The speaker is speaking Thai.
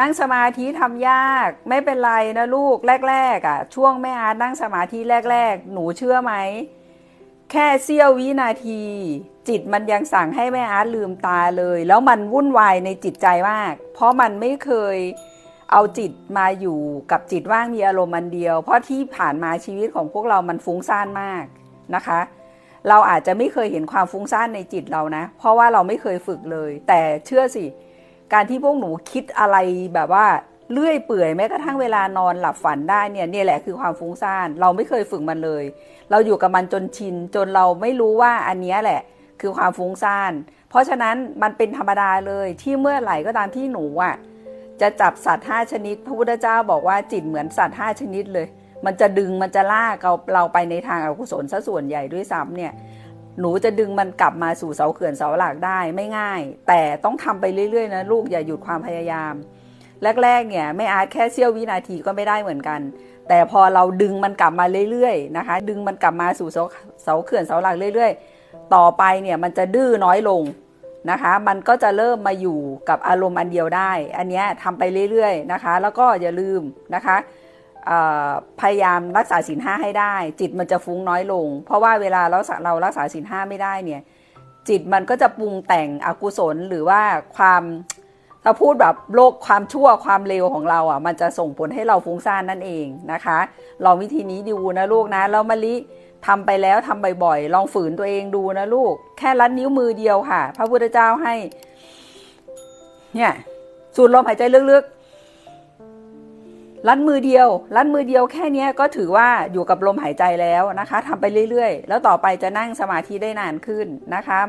นั่งสมาธิทำยากไม่เป็นไรนะลูกแรกๆอะ ช่วงแม่อาร์ตนั่งสมาธิแรก ๆ หนูเชื่อไหม แค่เสี้ยววินาที จิตมันยังสั่งให้แม่อาร์ตลืมตาเลย แล้วมันวุ่นวายในจิตใจมาก เพราะมันไม่เคยเอาจิตมาอยู่กับจิตว่างมีอารมณ์มันเดียว เพราะที่ผ่านมาชีวิตของพวกเรามันฟุ้งซ่านมากนะคะ เราอาจจะไม่เคยเห็นความฟุ้งซ่านในจิตเรานะ เพราะว่าเราไม่เคยฝึกเลย แต่เชื่อสิ การที่พวกหนูคิดอะไรแบบว่าเลื่อยเปื่อยแม้กระทั่งเวลานอนหลับฝันได้เนี่ยเนี่ยแหละคือความฟุ้งซ่านเราไม่เคยฝึกมันเลย เราอยู่กับมันจนชิน จนเราไม่รู้ว่าอันนี้แหละ คือความฟุ้งซ่าน เพราะฉะนั้นมันเป็นธรรมดาเลยที่เมื่อไหร่ก็ตามที่หนูอะจะจับสัตว์ห้าชนิด พระพุทธเจ้าบอกว่าจิตเหมือนสัตว์ห้าชนิดเลย มันจะดึงมันจะลากเราเราไปในทางอกุศลซะส่วนใหญ่ด้วยซ้ำเนี่ย หนูจะดึงมันกลับมาสู่เสาเขื่อนเสาหลักได้ไม่ง่าย แต่ต้องทำไปเรื่อยๆนะลูกอย่าหยุดความพยายาม แรกๆเนี่ยไม่อาจแค่เสี้ยววินาทีก็ไม่ได้เหมือนกัน แต่พอเราดึงมันกลับมาเรื่อยๆนะคะ ดึงมันกลับมาสู่เสาเขื่อนเสาหลักเรื่อย ๆ ต่อไปเนี่ยมันจะดื้อน้อยลงนะคะ มันก็จะเริ่มมาอยู่กับอารมณ์อันเดียวได้ อันนี้ทำไปเรื่อยๆนะคะ แล้วก็อย่าลืมนะคะ พยายามรักษาศีลห้าให้ได้ จิตมันจะฟุ้งน้อยลง เพราะว่าเวลาเราเรารักษาศีลห้าไม่ได้เนี่ยจิตมันก็จะปรุงแต่งอกุศลหรือว่าความถ้าพูดแบบโลกความชั่วความเลวของเราอะมันจะส่งผลให้เราฟุ้งซ่านนั่นเองนะคะลองวิธีนี้ดูนะลูกนะแล้วมะลิทำไปแล้วทำบ่อยๆ ลองฝืนตัวเองดูนะลูก แค่ลัดนิ้วมือเดียวค่ะ พระพุทธเจ้าให้ เนี่ยสูดลมหายใจลึกๆ ลัดมือเดียว ลัดมือเดียวแค่นี้ก็ถือว่าอยู่กับลมหายใจแล้วนะคะทำไปเรื่อยๆ แล้วต่อไปจะนั่งสมาธิได้นานขึ้นนะคะ